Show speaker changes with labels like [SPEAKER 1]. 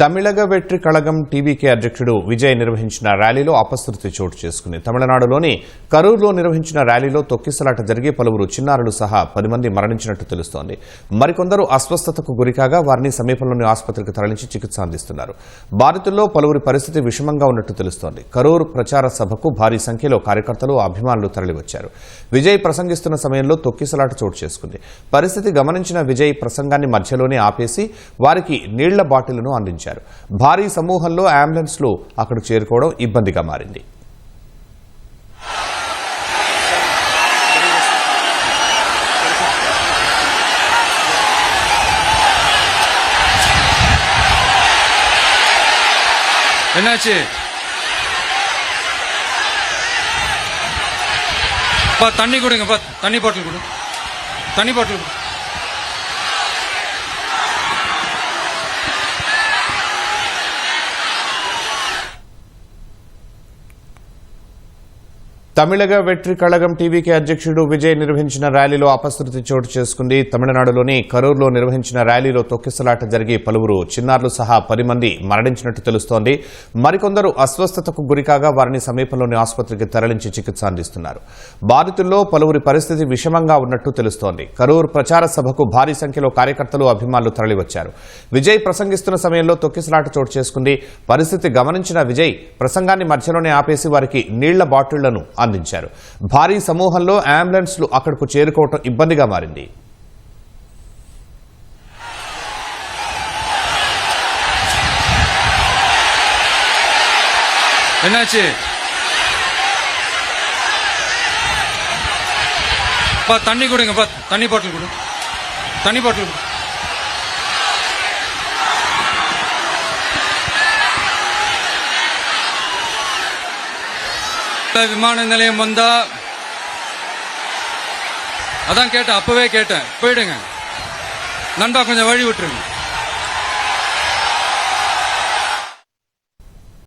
[SPEAKER 1] Tamilaga Vetri Kazhagam TVK అధ్యక్షుడు విజయ్ నిర్వహించిన ర్యాలీలో అపశృతి చోటు చేసుకుంది. తమిళనాడులోని కరూరులో నిర్వహించిన ర్యాలీలో తొక్కిసలాట జరిగి పలువురు చిన్నారులు సహా పది మంది మరణించినట్టు తెలుస్తోంది. మరికొందరు అస్వస్థతకు గురికాగా వారిని సమీపంలోని ఆసుపత్రికి తరలించి చికిత్స అందిస్తున్నారు. బాధితుల్లో పలువురి పరిస్థితి విషమంగా ఉన్నట్టు తెలుస్తోంది. కరూరు ప్రచార సభకు భారీ సంఖ్యలో కార్యకర్తలు అభిమానులు తరలివచ్చారు. విజయ్ ప్రసంగిస్తున్న సమయంలో తొక్కిసలాట చోటు చేసుకుంది. పరిస్థితి గమనించిన విజయ్ ప్రసంగాన్ని మధ్యలోనే ఆపేసి వారికి నీళ్ళ బాటిల్ను అందించారు. భారీ సమూహంలో అంబులెన్స్లు అక్కడికి చేరుకోవడం ఇబ్బందిగా మారింది
[SPEAKER 2] என்னாச்சு பா தண்ணி கொடுங்கப்பா தண்ணி பாட்டில் கொடு தண்ணி பாட்டில் கொடு
[SPEAKER 1] తమిళగ వెట్రి కళగం టీవీకే అధ్యక్షుడు విజయ్ నిర్వహించిన ర్యాలీలో అపశృతి చోటు చేసుకుంది. తమిళనాడులోని కరూరులో నిర్వహించిన ర్యాలీలో తొక్కిసలాట జరిగి పలువురు చిన్నారులు సహా పది మంది మరణించినట్టు తెలుస్తోంది. మరికొందరు అస్వస్థతకు గురికాగా వారిని సమీపంలోని ఆసుపత్రికి తరలించి చికిత్స అందిస్తున్నారు. బాధితుల్లో పలువురి పరిస్థితి విషమంగా ఉన్నట్టు తెలుస్తోంది. కరూరు ప్రచార సభకు భారీ సంఖ్యలో కార్యకర్తలు అభిమానులు తరలివచ్చారు. విజయ్ ప్రసంగిస్తున్న సమయంలో తొక్కిసలాట చోటు చేసుకుంది. పరిస్థితి గమనించిన విజయ్ ప్రసంగాన్ని మధ్యలోనే ఆపేసి వారికి నీళ్ళ బాటిళ్ళను అందించారు భారీ సమూహంలో అంబులెన్స్లు అక్కడకు చేరుకోవటం ఇబ్బందిగా మారింది
[SPEAKER 2] என்னாச்சு பா தண்ணி கொடுங்கப்பா தண்ணி பாட்டில் கொடு தண்ணி பாட்டில் கொடு விமான நிலையம் வந்தா அதான் கேட்டேன் அப்பவே கேட்டேன். போயிடுங்க. நண்பா கொஞ்சம் வழி விட்டுருங்க.